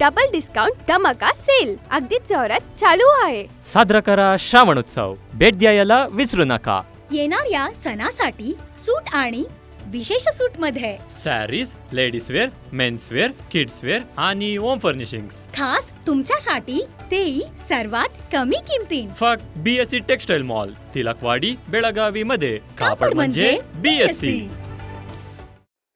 Double discount धमाका sale अगदीच जोरात चालू आहे. साजरा करा श्रावणोत्सव भेट द्यायला विसरू नका. येणाऱ्या सणासाठी सूट आणि विशेष सूटमध्ये sarees ladies wear mens wear kids wear आणि होम फर्निशिंग खास तुमच्यासाठी तेही सर्वात कमी किमतीत. फक्त BSC textile mall Tilakwadi Belagavi मध्ये. कापड म्हणजे बीएससी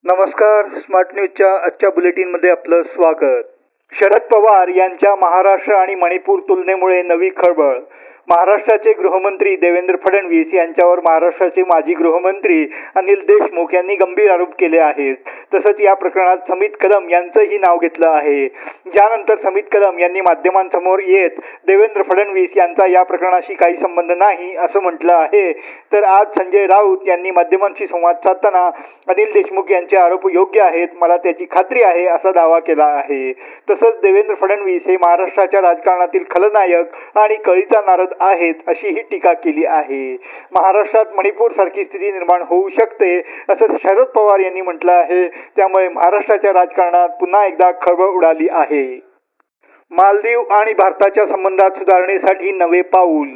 नमस्कार स्मार्ट न्यूजच्या आजच्या बुलेटिनमध्ये आपलं स्वागत. शरद पवार यांच्या महाराष्ट्र आणि मणिपूर तुलनेमुळे नवी खळबळ. महाराष्ट्राचे गृहमंत्री देवेंद्र फडणवीस यांच्यावर महाराष्ट्राचे माजी गृहमंत्री अनिल देशमुख यांनी गंभीर आरोप केले आहेत. तसंच या प्रकरणात समित कदम यांचंही नाव घेतलं आहे. ज्यानंतर समित कदम यांनी माध्यमांसमोर येत देवेंद्र फडणवीस यांचा या प्रकरणाशी काही संबंध नाही असं म्हटलं आहे. तर आज संजय राऊत यांनी माध्यमांशी संवाद साधताना अनिल देशमुख यांचे आरोप योग्य आहेत मला त्याची खात्री आहे असा दावा केला आहे. तसंच देवेंद्र फडणवीस हे महाराष्ट्राच्या राजकारणातील खलनायक आणि कळीचा नारद आहेत अशीही टीका केली आहे. महाराष्ट्रात मणिपूर सारखी स्थिती निर्माण होऊ शकते असं शरद पवार यांनी म्हटलं आहे. त्यामुळे महाराष्ट्राच्या राजकारणात पुन्हा एकदा खळबळ उडाली आहे. मालदीव आणि भारताच्या संबंधात सुधारणेसाठी नवे पाऊल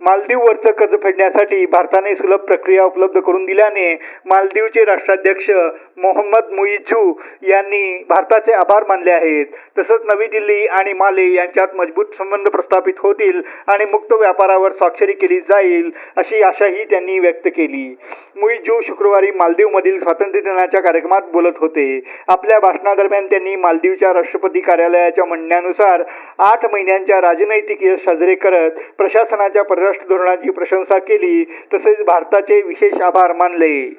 मालदीववरचं कर्ज फेडण्यासाठी भारताने सुलभ प्रक्रिया उपलब्ध करून दिल्याने मालदीवचे राष्ट्राध्यक्ष मोहम्मद मुईझू यांनी भारताचे आभार मानले आहेत. तसंच नवी दिल्ली आणि माले यांच्यात मजबूत संबंध प्रस्थापित होतील आणि मुक्त व्यापारावर स्वाक्षरी केली जाईल अशी आशाही त्यांनी व्यक्त केली. मुईजू शुक्रवारी मालदीवमधील स्वातंत्र्य दिनाच्या कार्यक्रमात बोलत होते. आपल्या भाषणादरम्यान त्यांनी मालदीवच्या राष्ट्रपती कार्यालयाच्या म्हणण्यानुसार आठ महिन्यांच्या राजनैतिक यश साजरे करत प्रशासनाच्या परराष्ट्र धोरणाची प्रशंसा केली तसेच भारताचे विशेष आभार मानले.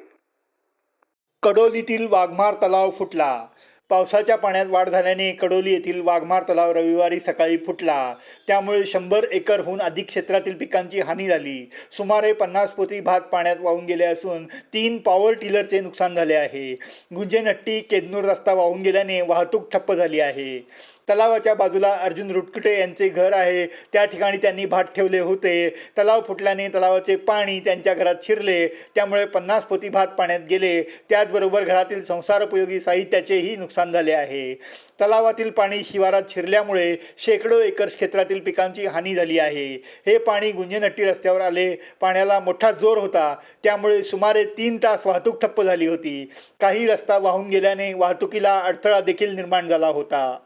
कडोलीतील वाघमार तलाव फुटला. पावसाच्या पाण्यात वाढ झाल्याने कडोली येथील वाघमार तलाव रविवारी सकाळी फुटला. त्यामुळे शंभर एकरहून अधिक क्षेत्रातील पिकांची हानी झाली. सुमारे पन्नास पोती भात पाण्यात वाहून गेले असून तीन पॉवर टिलरचे नुकसान झाले आहे. गुंजेनट्टी केदनूर रस्ता वाहून गेल्याने वाहतूक ठप्प झाली आहे. तलावाच्या बाजूला अर्जुन रुटकुटे यांचे घर आहे. त्या ठिकाणी त्यांनी भात ठेवले होते. तलाव फुटल्याने तलावाचे पाणी त्यांच्या घरात शिरले. त्यामुळे पन्नास पोती भात पाण्यात गेले. त्याचबरोबर घरातील संसारोपयोगी साहित्याचेही नुकसान झाले आहे. तलावातील पाणी शिवारात शिरल्यामुळे शेकडो एकर क्षेत्रातील पिकांची हानी झाली आहे. हे पाणी गुंजनट्टी रस्त्यावर आले. पाण्याला मोठा जोर होता. त्यामुळे सुमारे तीन तास वाहतूक ठप्प झाली होती. काही रस्ता वाहून गेल्याने वाहतुकीला अडथळा देखील निर्माण झाला होता.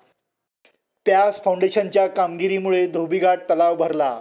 प्यास फाउंडेशनच्या कामगिरीमुळे धोबीघाट तलाव भरला.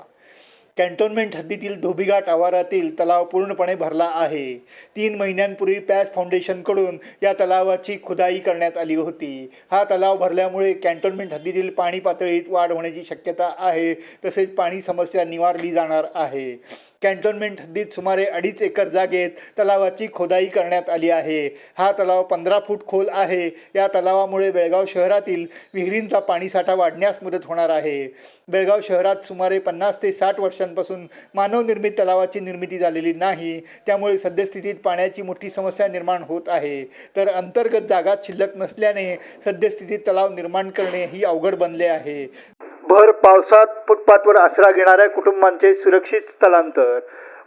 कॅन्टोन्मेंट हद्दीतील धोबीघाट आवारातील तलाव पूर्णपणे भरला आहे. तीन महिन्यांपूर्वी पॅस फाउंडेशनकडून या तलावाची खुदाई करण्यात आली होती. हा तलाव भरल्यामुळे कॅन्टोन्मेंट हद्दीतील पाणी पातळीत वाढ होण्याची शक्यता आहे. तसेच पाणी समस्या निवारली जाणार आहे. कॅन्टोन्मेंट हद्दीत सुमारे अडीच एकर जागेत तलावाची खोदाई करण्यात आली आहे. हा तलाव पंधरा फूट खोल आहे. या तलावामुळे बेळगाव शहरातील विहिरींचा पाणीसाठा वाढण्यास मदत होणार आहे. बेळगाव शहरात सुमारे पन्नास ते साठ वर्षांपासून मानवनिर्मित तलावाची निर्मिती झालेली नाही. त्यामुळे सद्यस्थितीत पाण्याची मोठी समस्या निर्माण होत आहे. तर अंतर्गत जागा शिल्लक नसल्याने सद्यस्थितीत तलाव निर्माण करणे ही अवघड बनले आहे. भर पावसात फुटपाथवर आसरा घेणाऱ्या कुटुंबांचे सुरक्षित स्थलांतर.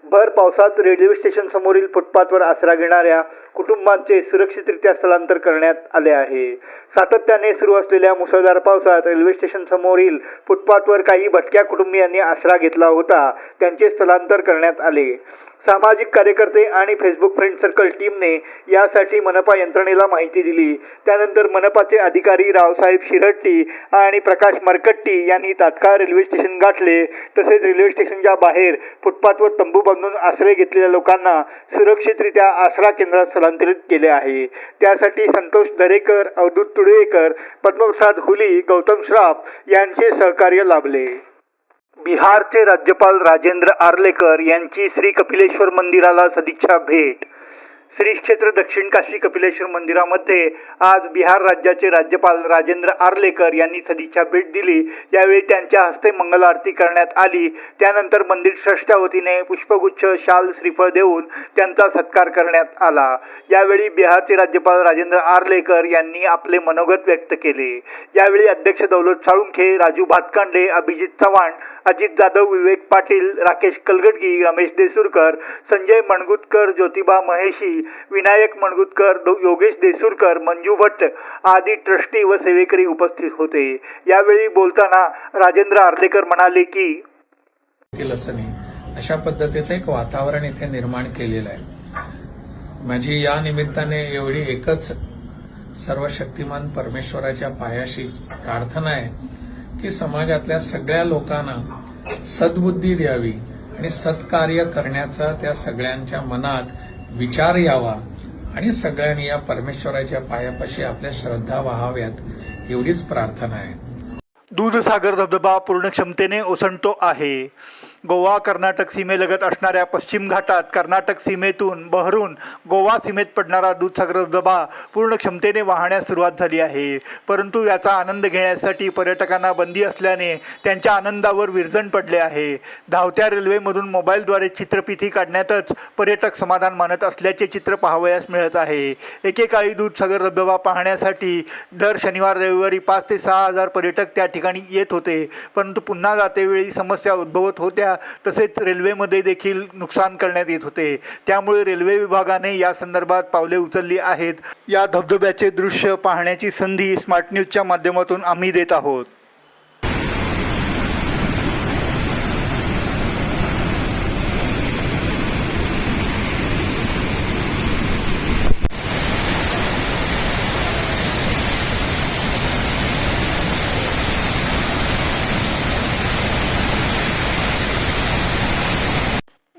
भर पावसात रेल्वे स्टेशन समोरील फुटपाथवर आसरा घेणाऱ्या कुटुंबांचे सुरक्षितरित्या स्थलांतर करण्यात आले आहे. सातत्याने सुरू असलेल्या मुसळधार पावसात रेल्वे स्टेशन समोरील फुटपाथवर काही भटक्या कुटुंबियांनी आसरा घेतला होता. त्यांचे स्थलांतर करण्यात आले. सामाजिक कार्यकर्ते आणि फेसबुक फ्रेंड सर्कल टीमने यासाठी मनपा यंत्रणेला माहिती दिली. त्यानंतर मनपाचे अधिकारी रावसाहेब शिरट्टी आणि प्रकाश मरकट्टी यांनी तात्काळ रेल्वे स्टेशन गाठले. तसेच रेल्वे स्टेशनच्या बाहेर फुटपाथवर तंबू बांधून आश्रय घेतलेल्या लोकांना सुरक्षितरित्या आसरा केंद्रात स्थलांतरित केले आहे. त्यासाठी संतोष दरेकर अवधूत तुडवेकर पद्मप्रसाद हुली गौतम श्राफ यांचे सहकार्य लाभले. बिहारचे राज्यपाल राजेंद्र आर्लेकर यांची श्री कपिलेश्वर मंदिराला सदिच्छा भेट. श्री क्षेत्र दक्षिण काशी कपिलेश्वर मंदिरामध्ये आज बिहार राज्याचे राज्यपाल राजेंद्र आर्लेकर यांनी सदिच्छा भेट दिली. यावेळी त्यांच्या हस्ते मंगल आरती करण्यात आली. त्यानंतर मंदिर ट्रस्टच्या वतीने पुष्पगुच्छ शाल श्रीफळ देऊन त्यांचा सत्कार करण्यात आला. यावेळी बिहारचे राज्यपाल राजेंद्र आर्लेकर यांनी आपले मनोगत व्यक्त केले. यावेळी अध्यक्ष दौलत साळुंखे राजू भातकांडे अभिजित चव्हाण अजित जाधव विवेक पाटील राकेश कलगडगी रमेश देसूरकर संजय मणगुतकर ज्योतिबा महेशी विनायक मणगुतकर योगेश देसूरकर मंजू भट्ट आदी ट्रस्टी व सेवेकरी उपस्थित होते. यावेळी बोलताना राजेंद्र आर्लेकर म्हणाले की असं नाही. अशा पद्धतीचं एक वातावरण इथे निर्माण केलेलं आहे. माझी या निमित्ताने एवढी एकच सर्व शक्तिमान परमेश्वराच्या पायाशी प्रार्थना आहे की समाजातल्या सगळ्या लोकांना सद्बुद्धी द्यावी आणि सत्कार्य करण्याचा त्या सगळ्यांच्या मनात विचार यावा आणि सगळ्यांनी या परमेश्वराच्या पायापाशी आपल्या श्रद्धा वाहाव्यात एवढीच प्रार्थना आहे. दूधसागर धबधबा पूर्ण क्षमतेने ओसंडतो आहे. गोवा कर्नाटक सीमेलगत असणाऱ्या पश्चिम घाटात कर्नाटक सीमेतून बहरून गोवा सीमेत पडणारा दूधसागर धबधबा पूर्ण क्षमतेने वाहण्यास सुरुवात झाली आहे. परंतु याचा आनंद घेण्यासाठी पर्यटकांना बंदी असल्याने त्यांच्या आनंदावर विरजण पडले आहे. धावत्या रेल्वेमधून मोबाईलद्वारे चित्रफिती काढण्यातच पर्यटक समाधान मानत असल्याचे चित्र पाहावयास मिळत आहे. एकेकाळी दूधसागर धबधबा पाहण्यासाठी दर शनिवार रविवारी पाच ते सहा हजार पर्यटक त्या ठिकाणी येत होते. परंतु पुन्हा जातेवेळी समस्या उद्भवत होत्या. तसेच रेल्वेमध्ये देखील नुकसान करण्यात येत होते. त्यामुळे रेल्वे विभागाने या संदर्भात पावले उचलली आहेत. या धबधब्याचे दृश्य पाहण्याची संधी स्मार्ट न्यूजच्या माध्यमातून आम्ही देत आहोत.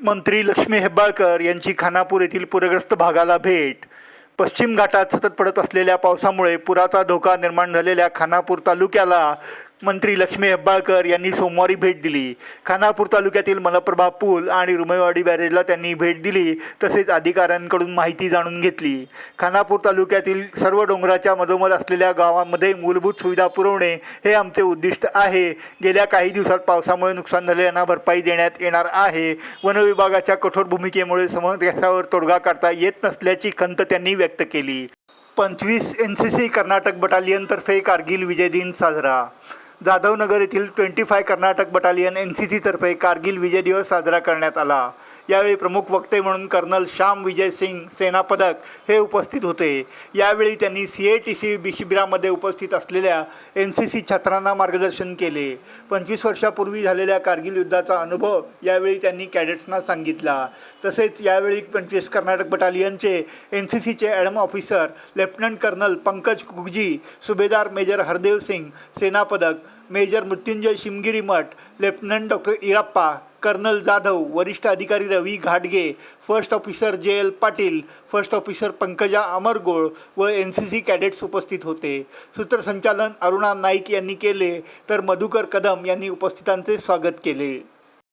मंत्री लक्ष्मी हेब्बाळकर यांची खानापूर येथील पूरग्रस्त भागाला भेट. पश्चिम घाटात सतत पडत असलेल्या पावसामुळे पुराचा धोका निर्माण झालेल्या खानापूर तालुक्याला मंत्री लक्ष्मी हेब्बाळकर यांनी सोमवारी भेट दिली. खानापूर तालुक्यातील मलप्रभा पूल आणि रुमेवाडी बॅरेजला त्यांनी भेट दिली तसेच अधिकाऱ्यांकडून माहिती जाणून घेतली. खानापूर तालुक्यातील सर्व डोंगराच्या मधोमध असलेल्या गावांमध्ये मूलभूत सुविधा पुरवणे हे आमचे उद्दिष्ट आहे. गेल्या काही दिवसात पावसामुळे नुकसान झालेल्यांना भरपाई देण्यात येणार आहे. वनविभागाच्या कठोर भूमिकेमुळे समस्यावर तोडगा काढता येत नसल्याची खंत त्यांनी व्यक्त केली. पंचवीस एन सी सी कर्नाटक बटालियनतर्फे कारगिल विजय दिन साजरा जाधवनगर येथील twenty five Karnataka battalion N C सीतर्फे Kargil Vijay Diwas साजरा करण्यात आला. यावेळी प्रमुख वक्ते म्हणून कर्नल श्याम विजय सिंग सेनापदक हे उपस्थित होते. यावेळी त्यांनी सी ए टी सी शिबिरामध्ये उपस्थित असलेल्या एन सी सी छात्रांना मार्गदर्शन केले. पंचवीस वर्षापूर्वी झालेल्या कारगिल युद्धाचा अनुभव यावेळी त्यांनी कॅडेट्सना सांगितला. तसेच यावेळी पंचवीस कर्नाटक बटालियनचे एन सी सीचे adm officer lieutenant colonel Pankaj Kugaji सुभेदार major Hardev Singh सेनापदक major Mrityunjay Shimgiri Math lieutenant doctor Irappa colonel Jadhav वरिष्ठ अधिकारी रवी घाटगे first officer J L Patil first officer Pankaja Amargol व एन सी सी कॅडेट्स उपस्थित होते. सूत्रसंचालन अरुणा नाईक यांनी केले तर मधुकर कदम यांनी उपस्थितांचे स्वागत केले.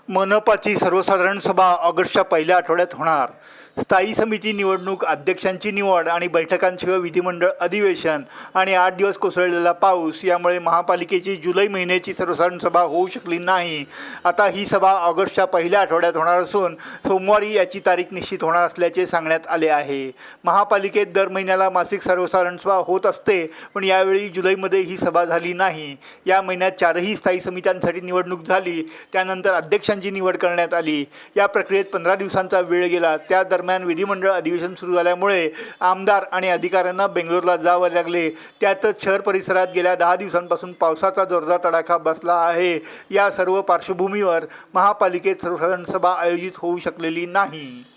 मनपाची सर्वसाधारण सभा ऑगस्टच्या पहिल्या आठवड्यात होणार. स्थायी समिती निवडणूक अध्यक्षांची निवड आणि बैठकांशिवाय विधिमंडळ अधिवेशन आणि आठ दिवस कोसळलेला पाऊस यामुळे महापालिकेची जुलै महिन्याची सर्वसाधारण सभा होऊ शकली नाही. आता ही सभा ऑगस्टच्या पहिल्या आठवड्यात होणार असून सोमवारी याची तारीख निश्चित होणार असल्याचे सांगण्यात आले आहे. महापालिकेत दर महिन्याला मासिक सर्वसाधारण सभा होत असते पण यावेळी जुलैमध्ये ही सभा झाली नाही. या महिन्यात चारही स्थायी समित्यांसाठी निवडणूक झाली त्यानंतर अध्यक्षांची निवड करण्यात आली. या प्रक्रियेत पंधरा दिवसांचा वेळ गेला त्या दरम्यान विधिमंडळ अधिवेशन सुरू झाल्यामुळे आमदार आणि अधिकाऱ्यांना बेंगलोरला जावं लागले. त्यातच शहर परिसरात गेल्या दहा दिवसांपासून पावसाचा जोरदार तडाखा बसला आहे. या सर्व पार्श्वभूमीवर महापालिकेत सर्वसाधारण सभा आयोजित होऊ शकलेली नाही.